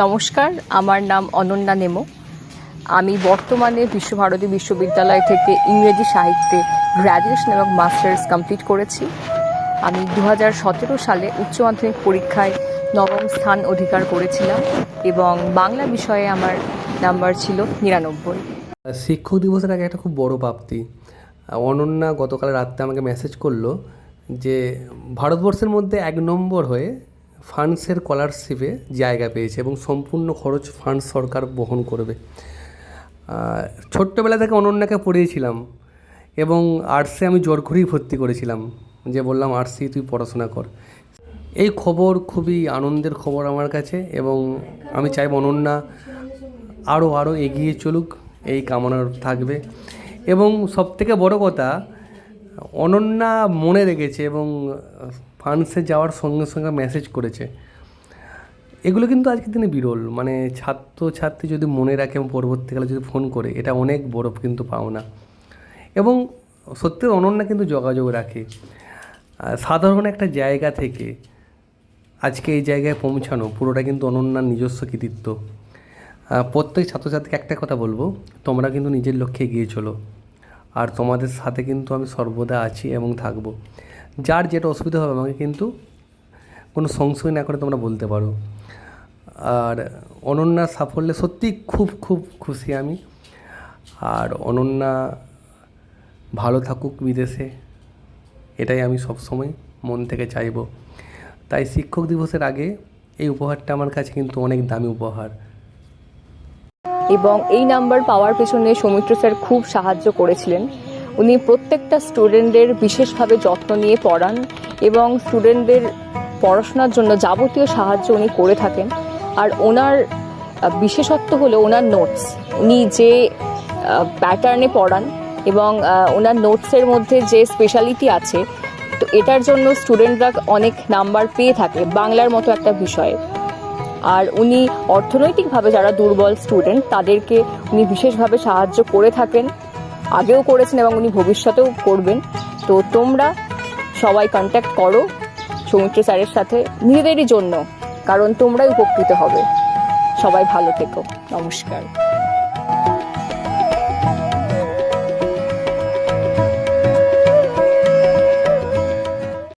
নমস্কার, আমার নাম অনন্যা নেমো। আমি বর্তমানে বিশ্বভারতী বিশ্ববিদ্যালয় থেকে ইংরেজি সাহিত্যে গ্র্যাজুয়েশন এবং মাস্টার্স কমপ্লিট করেছি। আমি দু হাজার সতেরো সালে উচ্চ মাধ্যমিক পরীক্ষায় নবম স্থান অধিকার করেছিলাম এবং বাংলা বিষয়ে আমার নাম্বার ছিল নিরানব্বই। শিক্ষক দিবসের আগে একটা খুব বড় প্রাপ্তি অনন্যা গতকাল রাত্রে আমাকে মেসেজ করল যে, ভারতবর্ষের মধ্যে এক নম্বর হয়ে ফান্ডসের স্কলারশিপে জায়গা পেয়েছে এবং সম্পূর্ণ খরচ ফান্ড সরকার বহন করবে। ছোট্টবেলা থেকে অনন্যাকে পড়িয়েছিলাম এবং আর্টসে আমি জোর করেই ভর্তি করেছিলাম। যে বললাম আর্টসেই তুই পড়াশোনা কর। এই খবর খুবই আনন্দের খবর আমার কাছে এবং আমি চাইব অনন্যা আরও আরও এগিয়ে চলুক, এই কামনা থাকবে। এবং সবথেকে বড় কথা, অনন্যা মনে রেখেছে এবং ফান্ডসে যাওয়ার সঙ্গে সঙ্গে মেসেজ করেছে। এগুলো কিন্তু আজকের দিনে বিরল। মানে ছাত্র ছাত্রী যদি মনে রাখে এবং পরবর্তীকালে যদি ফোন করে, এটা অনেক বড় কিন্তু পাওনা। এবং সত্যি অনন্যা কিন্তু যোগাযোগ রাখে। সাধারণ একটা জায়গা থেকে আজকে এই জায়গায় পৌঁছানো পুরোটা কিন্তু অনন্যার নিজস্ব কৃতিত্ব। প্রত্যেক ছাত্রছাত্রীকে একটা কথা বলব, তোমরা কিন্তু নিজের লক্ষ্যে এগিয়ে চলো। আর তোমাদের সাথে কিন্তু আমি সর্বদা আছি এবং থাকব। যার যেটা অসুবিধা হবে আমাকে কিন্তু কোনো সংশয় না করে তোমরা বলতে পারো। আর অনন্যার সাফল্যে সত্যি খুব খুব খুশি আমি। আর অনন্যা ভালো থাকুক বিদেশে, এটাই আমি সবসময় মন থেকে চাইব। তাই শিক্ষক দিবসের আগে এই উপহারটা আমার কাছে কিন্তু অনেক দামি উপহার। এবং এই নাম্বার পাওয়ার পেছনে সৌমিত্র স্যার খুব সাহায্য করেছিলেন। উনি প্রত্যেকটা স্টুডেন্টদের বিশেষভাবে যত্ন নিয়ে পড়ান এবং স্টুডেন্টদের পড়াশোনার জন্য যাবতীয় সাহায্য উনি করে থাকেন। আর ওনার বিশেষত্ব হলো ওনার নোটস উনি যে প্যাটার্নে পড়ান এবং ওনার নোটসের মধ্যে যে স্পেশালিটি আছে, তো এটার জন্য স্টুডেন্টরা অনেক নাম্বার পেয়ে থাকে বাংলার মতো একটা বিষয়ে। আর উনি অর্থনৈতিকভাবে যারা দুর্বল স্টুডেন্ট তাদেরকে উনি বিশেষভাবে সাহায্য করে থাকেন। আগেও করেছেন এবং উনি ভবিষ্যতেও করবেন। তো তোমরা সবাই কন্ট্যাক্ট করো সৌমিত্র স্যারের সাথে নিজেদেরই জন্য, কারণ তোমরাই উপকৃত হবে। সবাই ভালো থেকো। নমস্কার।